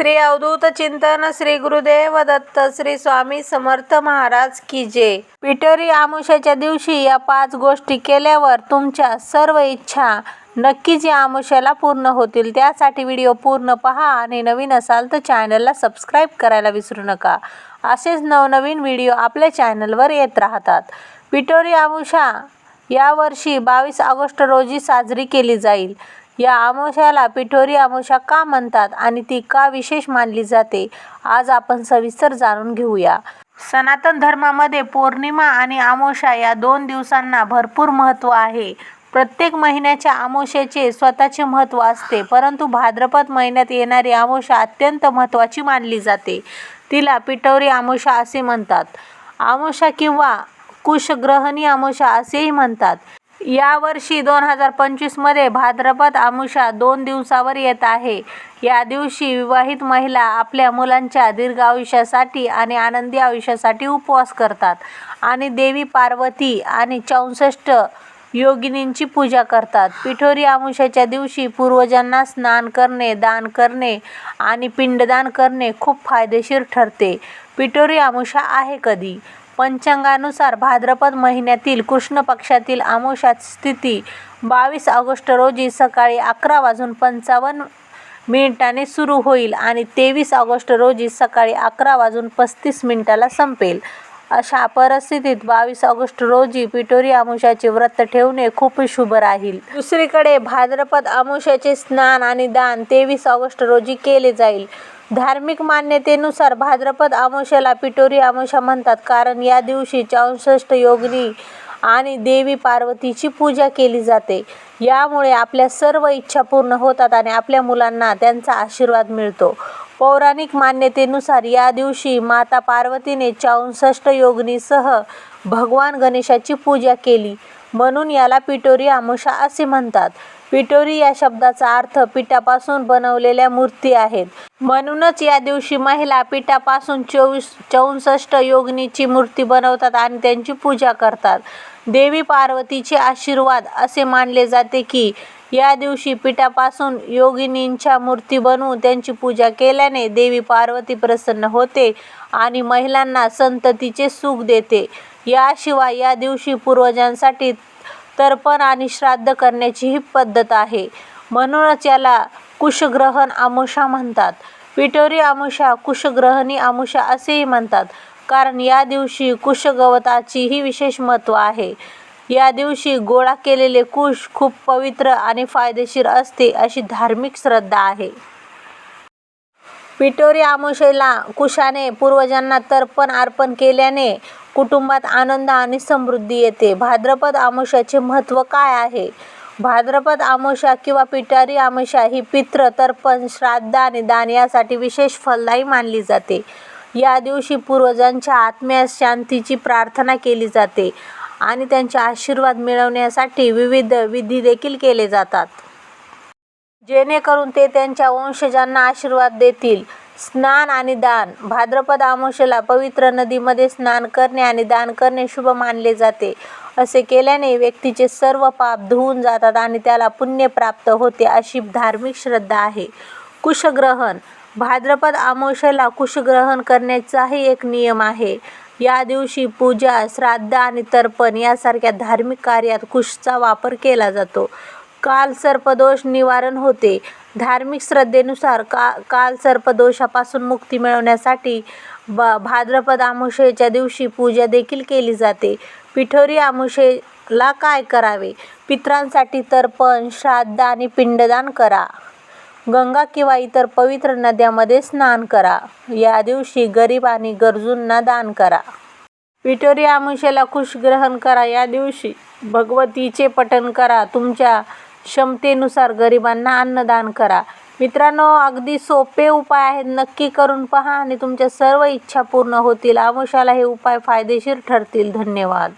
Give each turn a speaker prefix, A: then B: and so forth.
A: श्री अवधूत चिंतन श्री गुरुदेव दत्त श्री स्वामी समर्थ महाराज की जे पिटरी आमुष्याच्या दिवशी या पाच गोष्टी केल्यावर तुमच्या सर्व इच्छा नक्कीच या आमुष्याला पूर्ण होतील. त्यासाठी व्हिडिओ पूर्ण पहा आणि नवीन असाल तर चॅनलला सबस्क्राईब करायला विसरू नका. असेच नवनवीन व्हिडिओ आपल्या चॅनलवर येत राहतात. पिटोरी आमुषा यावर्षी बावीस ऑगस्ट रोजी साजरी केली जाईल. या अमावस्याला पिठोरी अमावस्या का म्हणतात आणि ती का विशेष मानली जाते आज आपण सविस्तर जाणून घेऊया. सनातन धर्मामध्ये पौर्णिमा आणि अमावस्या या दोन दिवसांना भरपूर महत्त्व आहे. प्रत्येक महिन्याच्या अमावस्येचे स्वतःचे महत्त्व असते परंतु भाद्रपद महिन्यात येणारी अमावस्या अत्यंत महत्त्वाची मानली जाते. तिला पिठोरी अमावस्या असे म्हणतात. अमावस्या किंवा कुशग्रहणी अमावस्या असेही म्हणतात. यावर्षी दोन हजार पंचवीसमध्ये भाद्रपद आमुषा दोन दिवसावर येत आहे. या दिवशी विवाहित महिला आपल्या मुलांच्या दीर्घ आयुष्यासाठी आणि आनंदी आयुष्यासाठी उपवास करतात आणि देवी पार्वती आणि चौसष्ट योगिनींची पूजा करतात. पिठोरी अमावस्याच्या दिवशी पूर्वजांना स्नान करणे दान करणे आणि पिंडदान करणे खूप फायदेशीर ठरते. पिठोरी आमुषा आहे कधी? पंचांगानुसार भाद्रपद महिन्यातील कृष्ण पक्षातील अमावस्या स्थिती. बावीस ऑगस्ट रोजी सकाळी अकरा वाजून पंचावन्न मिनिटाने सुरू होईल आणि तेवीस ऑगस्ट रोजी सकाळी अकरा वाजून पस्तीस मिनिटाला संपेल. अशा परिस्थितीत बावीस ऑगस्ट रोजी पिटोरी आमुष्याचे व्रत ठेवणे खूप शुभ राहील. दुसरीकडे भाद्रपद आमुष्याचे स्नान आणि दान तेवीस ऑगस्ट रोजी केले जाईल. धार्मिक मान्यतेनुसार भाद्रपद अमावस्याला पिठोरी अमावस्या म्हणतात. कारण या दिवशी चौसष्ट योगिनी आणि देवी पार्वतीची पूजा केली जाते. यामुळे आपल्या सर्व इच्छा पूर्ण होतात आणि आपल्या मुलांना त्यांचा आशीर्वाद मिळतो. पौराणिक मान्यतेनुसार या दिवशी माता पार्वतीने चौसष्ट योगिनीसह भगवान गणेशाची पूजा केली. म्हणून याला पिटोरी आमुषा असे म्हणतात. पिटोरी या शब्दाचा अर्थ पिठापासून बनवलेल्या मूर्ती आहेत. म्हणूनच या दिवशी महिला पिठापासून चोवीस चौसष्ट योगिनीची मूर्ती बनवतात आणि त्यांची पूजा करतात. देवी पार्वतीचे आशीर्वाद असे मानले जाते की या दिवशी पिठापासून योगिनींच्या मूर्ती बनवून त्यांची पूजा केल्याने देवी पार्वती प्रसन्न होते आणि महिलांना संततीचे सुख देते. याशिवाय या दिवशी पूर्वजांसाठी तर्पण आणि श्राद्ध करण्याचीही पद्धत आहे. म्हणूनच याला कुशग्रहण आमुषा म्हणतात. पिटोरी आमुषा कुशग्रहणी आमुषा असेही म्हणतात. कारण या दिवशी कुशगवताचीही विशेष महत्त्व आहे. या दिवशी गोळा केलेले कुश खूप पवित्र आणि फायदेशीर असते अशी धार्मिक श्रद्धा आहे. पिटोरी आमुषेला कुशाने पूर्वजांना तर्पण अर्पण केल्याने कुटुंबात आनंद आणि समृद्धी येते. भाद्रपद आमाशाचे महत्त्व काय आहे? भाद्रपद अमावस्या किंवा पिटारी अमावस्या ही पितृ तर्पण श्राद्ध आणि दान यासाठी विशेष फलदायी मानली जाते. या दिवशी पूर्वजांच्या आत्म्यास शांतीची प्रार्थना केली जाते आणि त्यांचे आशीर्वाद मिळवण्यासाठी विविध विधी देखील केले जातात. जेणेकरून ते त्यांच्या वंशजांना आशीर्वाद देतील. स्नान आणि दान. भाद्रपद आमोशेला पवित्र नदीमध्ये स्नान करणे आणि दान करणे शुभ मानले जाते. असे केल्याने व्यक्तीचे सर्व पाप धुवून जातात आणि त्याला पुण्य प्राप्त होते अशी धार्मिक श्रद्धा आहे. कुशग्रहण. भाद्रपद अमावस्येला कुशग्रहण करण्याचाही एक नियम आहे. या दिवशी पूजा श्राद्ध आणि तर्पण यासारख्या धार्मिक कार्यात कुशचा वापर केला जातो. काल सर्पदोष निवारण होते. धार्मिक श्रद्धेनुसार का काल सर्पदोषापासून मुक्ती मिळवण्यासाठी ब भाद्रपद अमावस्येच्या दिवशी पूजा देखील केली जाते. पिठोरी आमुषेला काय करावे? पित्रांसाठी तर्पण श्राद्ध आणि पिंडदान करा. गंगा किंवा इतर पवित्र नद्यामध्ये स्नान करा. या दिवशी गरीब आणि गरजूंना दान करा. पिठोरी अमावस्येला कुशग्रहण करा. या दिवशी भगवतीचे पठण करा. तुमच्या क्षमतेनुसार गरिबांना अन्नदान करा. मित्रांनो अगदी सोपे उपाय आहेत. नक्की करून पहा आणि तुमच्या सर्व इच्छा पूर्ण होतील. आमुषाला हे उपाय फायदेशीर ठरतील. धन्यवाद.